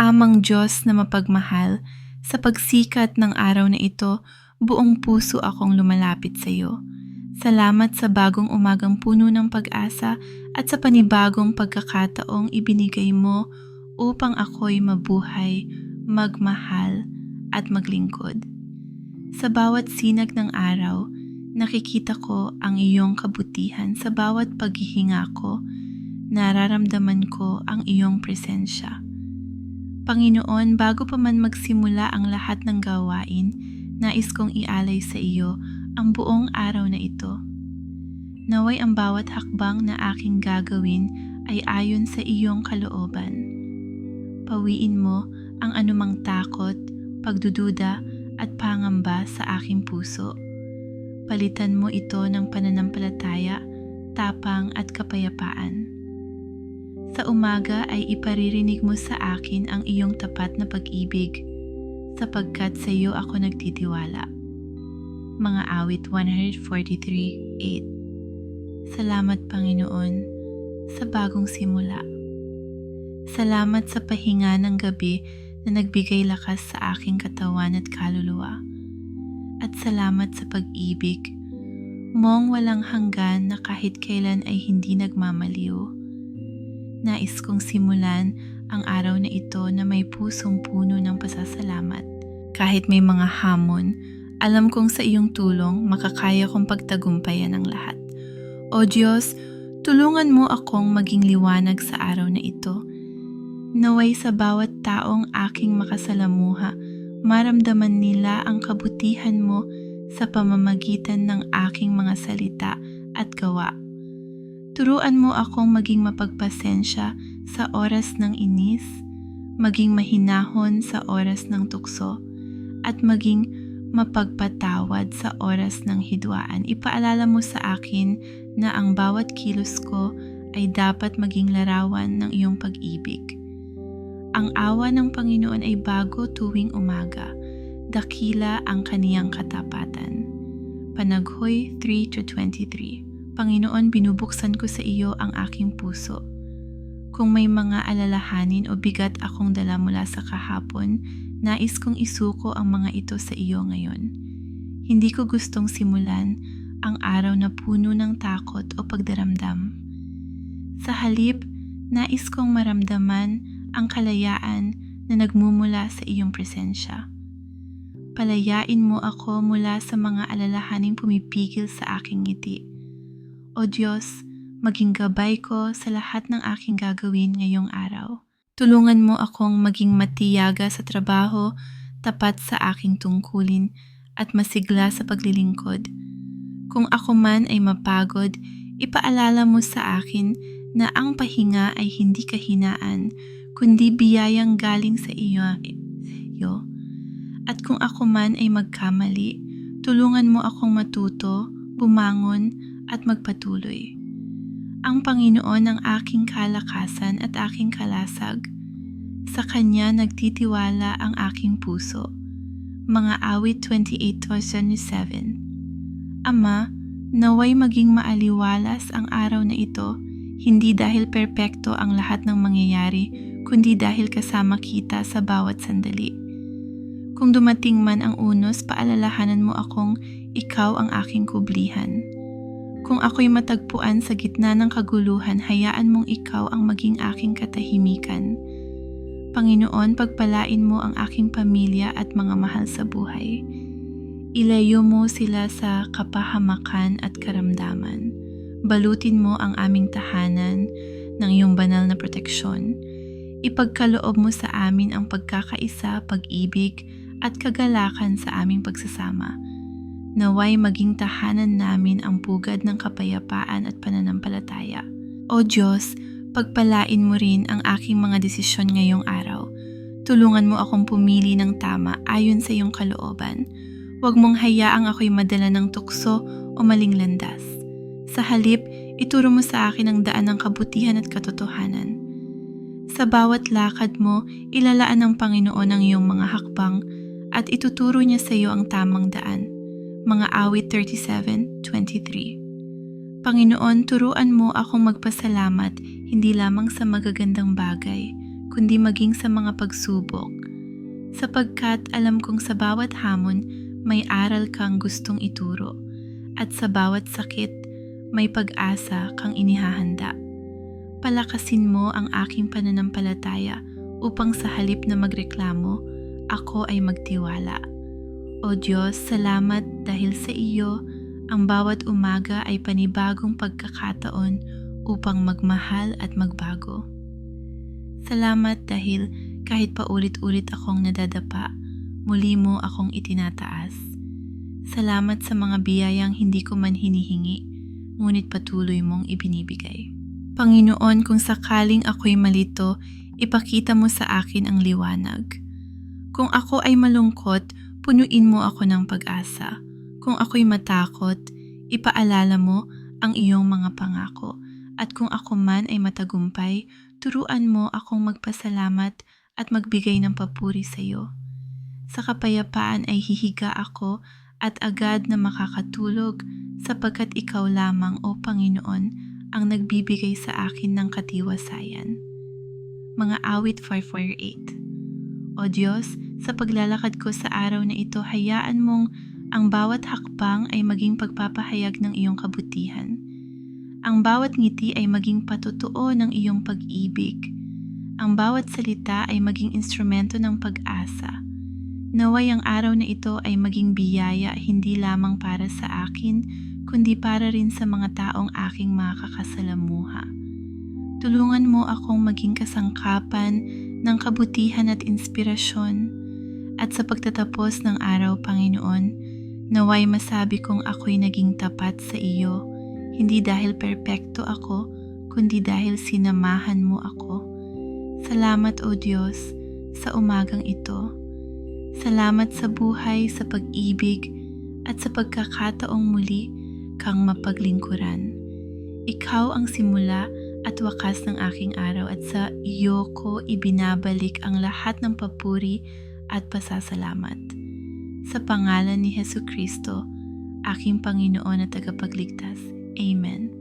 Amang Diyos na mapagmahal, sa pagsikat ng araw na ito, buong puso akong lumalapit sa iyo. Salamat sa bagong umagang puno ng pag-asa at sa panibagong pagkakataong ibinigay mo upang ako'y mabuhay, magmahal at maglingkod. Sa bawat sinag ng araw, nakikita ko ang iyong kabutihan sa bawat paghihinga ko, nararamdaman ko ang iyong presensya. Panginoon, bago pa man magsimula ang lahat ng gawain, nais kong ialay sa iyo ang buong araw na ito. Naway ang bawat hakbang na aking gagawin ay ayon sa iyong kalooban. Pawiin mo ang anumang takot, pagdududa at pangamba sa aking puso. Palitan mo ito ng pananampalataya, tapang at kapayapaan. Sa umaga ay iparirinig mo sa akin ang iyong tapat na pag-ibig, sapagkat sa iyo ako nagtitiwala. Mga awit 143.8 Salamat Panginoon sa bagong simula. Salamat sa pahinga ng gabi na nagbigay lakas sa aking katawan at kaluluwa. At salamat sa pag-ibig mong walang hanggan na kahit kailan ay hindi nagmamaliw. Nais kong simulan ang araw na ito na may pusong puno ng pasasalamat. Kahit may mga hamon, alam kong sa iyong tulong makakaya kong pagtagumpayan ang lahat. O Diyos, tulungan mo akong maging liwanag sa araw na ito. Naway sa bawat taong aking makasalamuha, maramdaman nila ang kabutihan mo sa pamamagitan ng aking mga salita at gawa. Turuan mo akong maging mapagpasensya sa oras ng inis, maging mahinahon sa oras ng tukso, at maging mapagpatawad sa oras ng hidwaan. Ipaalala mo sa akin na ang bawat kilos ko ay dapat maging larawan ng iyong pag-ibig. Ang awa ng Panginoon ay bago tuwing umaga dakila ang kaniyang katapatan. Panaghoy 3-23 Panginoon, binubuksan ko sa iyo ang aking puso. Kung may mga alalahanin o bigat akong dala mula sa kahapon, nais kong isuko ang mga ito sa iyo ngayon. Hindi ko gustong simulan ang araw na puno ng takot o pagdaramdam. Sa halip, nais kong maramdaman ang kalayaan na nagmumula sa iyong presensya. Palayain mo ako mula sa mga alalahaning pumipigil sa aking ngiti. O Diyos, maging gabay ko sa lahat ng aking gagawin ngayong araw. Tulungan mo akong maging matiyaga sa trabaho, tapat sa aking tungkulin, at masigla sa paglilingkod. Kung ako man ay mapagod, ipaalala mo sa akin na ang pahinga ay hindi kahinaan, kundi biyayang galing sa iyo. iyo. At kung ako man ay magkamali, tulungan mo akong matuto, bumangon at magpatuloy. Ang Panginoon ang aking kalakasan at aking kalasag. Sa Kanya nagtitiwala ang aking puso. Mga awit 28.27 Ama, naway maging maaliwalas ang araw na ito, hindi dahil perpekto ang lahat ng mangyayari, kundi dahil kasama kita sa bawat sandali. Kung dumating man ang unos, paalalahanan mo akong ikaw ang aking kublihan. Kung ako'y matagpuan sa gitna ng kaguluhan, hayaan mong ikaw ang maging aking katahimikan. Panginoon, pagpalain mo ang aking pamilya at mga mahal sa buhay. Ilayo mo sila sa kapahamakan at karamdaman. Balutin mo ang aming tahanan ng iyong banal na proteksyon. Ipagkaloob mo sa amin ang pagkakaisa, pag-ibig, at kagalakan sa aming pagsasama. Naway maging tahanan namin ang pugad ng kapayapaan at pananampalataya. O Diyos, pagpalain mo rin ang aking mga desisyon ngayong araw. Tulungan mo akong pumili ng tama ayon sa iyong kalooban. Huwag mong hayaang ako'y madala ng tukso o maling landas. Sa halip, ituro mo sa akin ang daan ng kabutihan at katotohanan. Sa bawat lakad mo, ilalaan ng Panginoon ang iyong mga hakbang at ituturo niya sa iyo ang tamang daan. Mga awit 37.23 Panginoon, turuan mo akong magpasalamat hindi lamang sa magagandang bagay, kundi maging sa mga pagsubok. Sapagkat alam kong sa bawat hamon may aral kang gustong ituro at sa bawat sakit may pag-asa kang inihahanda. Palakasin mo ang aking pananampalataya upang sa halip na magreklamo, ako ay magtiwala. O Diyos, salamat dahil sa iyo, ang bawat umaga ay panibagong pagkakataon upang magmahal at magbago. Salamat dahil kahit paulit-ulit akong nadadapa, muli mo akong itinataas. Salamat sa mga biyayang hindi ko man hinihingi, ngunit patuloy mong ibinibigay. Panginoon, kung sakaling ako'y malito, ipakita mo sa akin ang liwanag. Kung ako ay malungkot, punuin mo ako ng pag-asa. Kung ako'y matakot, ipaalala mo ang iyong mga pangako. At kung ako man ay matagumpay, turuan mo akong magpasalamat at magbigay ng papuri sa iyo. Sa kapayapaan ay hihiga ako at agad na makakatulog sapagkat ikaw lamang o Panginoon ang nagbibigay sa akin ng katiwasayan. Mga awit 548 O Diyos, sa paglalakad ko sa araw na ito, hayaan mong ang bawat hakbang ay maging pagpapahayag ng iyong kabutihan. Ang bawat ngiti ay maging patotoo ng iyong pag-ibig. Ang bawat salita ay maging instrumento ng pag-asa. Naway ang araw na ito ay maging biyaya hindi lamang para sa akin, kundi para rin sa mga taong aking makakasalamuha. Tulungan mo akong maging kasangkapan ng kabutihan at inspirasyon. At sa pagtatapos ng araw, Panginoon, Naway masabi kong ako'y naging tapat sa iyo, hindi dahil perpekto ako, kundi dahil sinamahan mo ako. Salamat o Diyos sa umagang ito. Salamat sa buhay, sa pag-ibig, at sa pagkakataong muli kang mapaglingkuran. Ikaw ang simula at wakas ng aking araw at sa iyo ko ibinabalik ang lahat ng papuri at pasasalamat. Sa pangalan ni Heso Kristo, aking Panginoon at tagapagligtas. Amen.